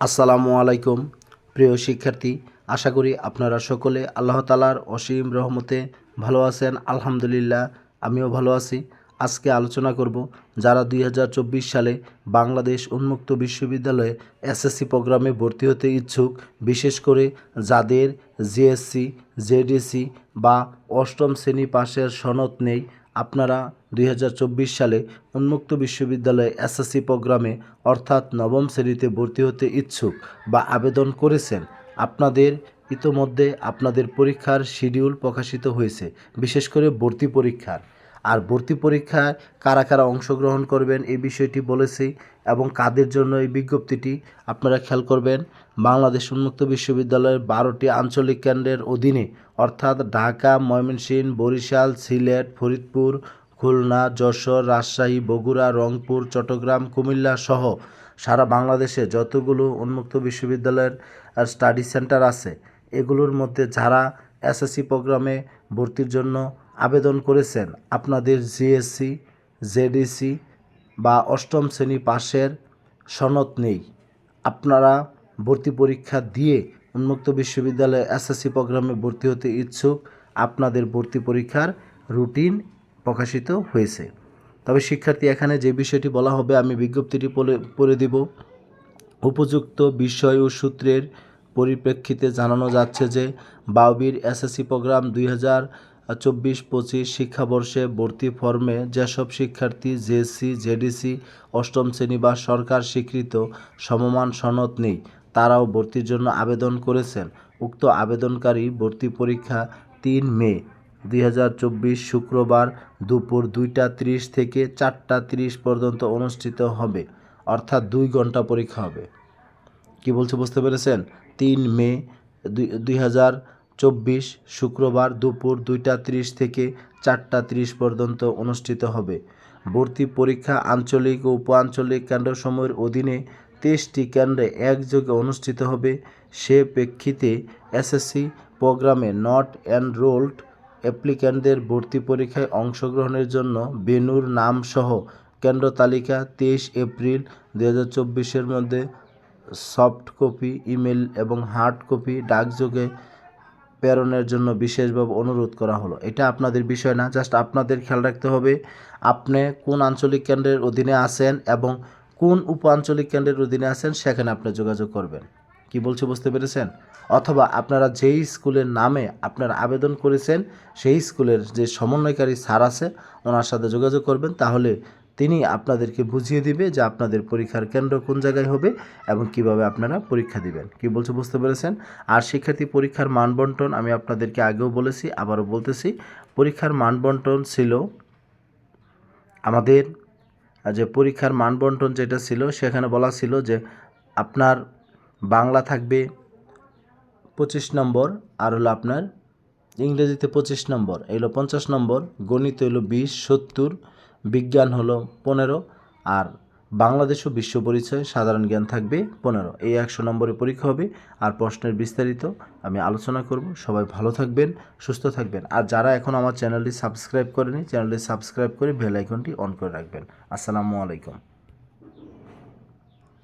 আসসালামু আলাইকুম, প্রিয় শিক্ষার্থী। আশা করি আপনারা সকলে আল্লাহ তালার অসীম রহমতে ভালো আছেন। আলহামদুলিল্লাহ, আমিও ভালো আছি। আজকে আলোচনা করব যারা দুই হাজার চব্বিশ সালে বাংলাদেশ উন্মুক্ত বিশ্ববিদ্যালয়ে এসএসসি প্রোগ্রামে ভর্তি হতে ইচ্ছুক, বিশেষ করে যাদের জিএসসি, জেডিসি বা অষ্টম শ্রেণি পাশের সনদ নেই আপনারা দুই হাজার চব্বিশ সালে উন্মুক্ত বিশ্ববিদ্যালয়ে এসএসসি প্রোগ্রামে, অর্থাৎ নবম শ্রেণীতে ভর্তি হতে ইচ্ছুক বা আবেদন করেছেন, আপনাদের ইতোমধ্যে আপনাদের পরীক্ষার শিডিউল প্রকাশিত হয়েছে, বিশেষ করে ভর্তি পরীক্ষার। আর ভর্তি পরীক্ষায় কারা কারা অংশগ্রহণ করবেন এই বিষয়টি বলেছি এবং কাদের জন্য এই বিজ্ঞপ্তিটি আপনারা খেয়াল করবেন। বাংলাদেশ উন্মুক্ত বিশ্ববিদ্যালয়ের বারোটি আঞ্চলিক কেন্দ্রের অধীনে, অর্থাৎ ঢাকা, ময়মনসিংহ, বরিশাল, সিলেট, ফরিদপুর, খুলনা, যশোর, রাজশাহী, বগুড়া, রংপুর, চট্টগ্রাম, কুমিল্লা সহ সারা বাংলাদেশে যতগুলো উন্মুক্ত বিশ্ববিদ্যালয়ের স্টাডি সেন্টার আছে, এগুলোর মধ্যে যারা এসএসসি প্রোগ্রামে ভর্তির জন্য আবেদন করেছেন আপনাদের জিএসসি, জেডিসি বা অষ্টম শ্রেণি পাশের সনদ নেই। আপনারা ভর্তি পরীক্ষা দিয়ে উন্মুক্ত বিশ্ববিদ্যালয়ে এসএসসি প্রোগ্রামে ভর্তি হতে ইচ্ছুক, আপনাদের ভর্তি পরীক্ষার রুটিন প্রকাশিত হয়েছে। তবে শিক্ষার্থী, এখানে যে বিষয়টি বলা হবে, আমি বিজ্ঞপ্তিটি পড়ে দিব। উপযুক্ত বিষয় ও সূত্রের পরিপ্রেক্ষিতে জানানো যাচ্ছে যে বাউবির এসএসসি প্রোগ্রাম দুই হাজার চব্বিশ, পঁচিশ শিক্ষাবর্ষে ভর্তি ফর্মে যেসব শিক্ষার্থী জেএসসি, জেডিসি, অষ্টম শ্রেণি বা সরকার স্বীকৃত সমমান সনদ নেই, তারাও ভর্তির জন্য আবেদন করেছেন। উক্ত আবেদনকারী ভর্তি পরীক্ষা তিন মে দুই হাজার চব্বিশ শুক্রবার দুপুর দুইটা ত্রিশ থেকে চারটা ত্রিশ পর্যন্ত অনুষ্ঠিত হবে, অর্থাৎ দুই ঘণ্টা পরীক্ষা হবে। কি বলছে, বুঝতে পেরেছেন? তিন মে দুই চব্বিশ শুক্রবার দুপুর দুইটা ত্রিশ থেকে চারটা ত্রিশ পর্যন্ত অনুষ্ঠিত হবে। ভর্তি পরীক্ষা আঞ্চলিক ও উপ আঞ্চলিক কেন্দ্রসমূহের অধীনে তেইশটি কেন্দ্রে একযোগে অনুষ্ঠিত হবে। সে প্রেক্ষিতে এসএসসি প্রোগ্রামে নট এনরোলড অ্যাপ্লিক্যান্টদের ভর্তি পরীক্ষায় অংশগ্রহণের জন্য বেনুর নাম সহ কেন্দ্র তালিকা তেইশ এপ্রিল দু হাজার চব্বিশের মধ্যে সফট কপি, ইমেল এবং হার্ড কপি ডাকযোগে প্রেরণের জন্য বিশেষভাবে অনুরোধ করা হলো। এটা আপনাদের বিষয় না, জাস্ট আপনাদের খেয়াল রাখতে হবে আপনি কোন আঞ্চলিক কেন্দ্রের অধীনে আছেন এবং কোন উপ আঞ্চলিক কেন্দ্রের অধীনে আছেন, সেখানে আপনি যোগাযোগ করবেন। কি বলছে বুঝতে পেরেছেন? অথবা আপনারা যেই স্কুলের নামে আপনারা আবেদন করেছেন, সেই স্কুলের যে সমন্বয়কারী স্যার আছে, ওনার সাথে যোগাযোগ করবেন, তাহলে তিনি আপনাদেরকে বুঝিয়ে দিবে যে আপনাদের পরীক্ষার কেন্দ্র কোন জায়গায় হবে এবং কীভাবে আপনারা পরীক্ষা দিবেন। কি বলছে বুঝতে পেরেছেন? আর শিক্ষার্থী পরীক্ষার মানবন্টন আমি আপনাদেরকে আগেও বলেছি, আবারও বলতেছি, পরীক্ষার মানবন্টন ছিল আমাদের যে পরীক্ষার মানবন্টন যেটা ছিল, সেখানে বলা ছিল যে আপনার বাংলা থাকবে পঁচিশ নম্বর, আর হলো আপনার ইংরেজিতে পঁচিশ নম্বর এলো পঞ্চাশ নম্বর, গণিত হলো বিশ, সত্তর বিজ্ঞান হলো পনেরো, আর বাংলাদেশ ও বিশ্ব পরিচয় সাধারণ জ্ঞান থাকবে পনেরো। এই একশো নম্বরে পরীক্ষা হবে, আর প্রশ্নের বিস্তারিত আমি আলোচনা করব। সবাই ভালো থাকবেন, সুস্থ থাকবেন। আর যারা এখন আমার চ্যানেলটি সাবস্ক্রাইব করেনি, চ্যানেলটি সাবস্ক্রাইব করে বেল আইকনটি অন করে রাখবেন। আসসালামু আলাইকুম।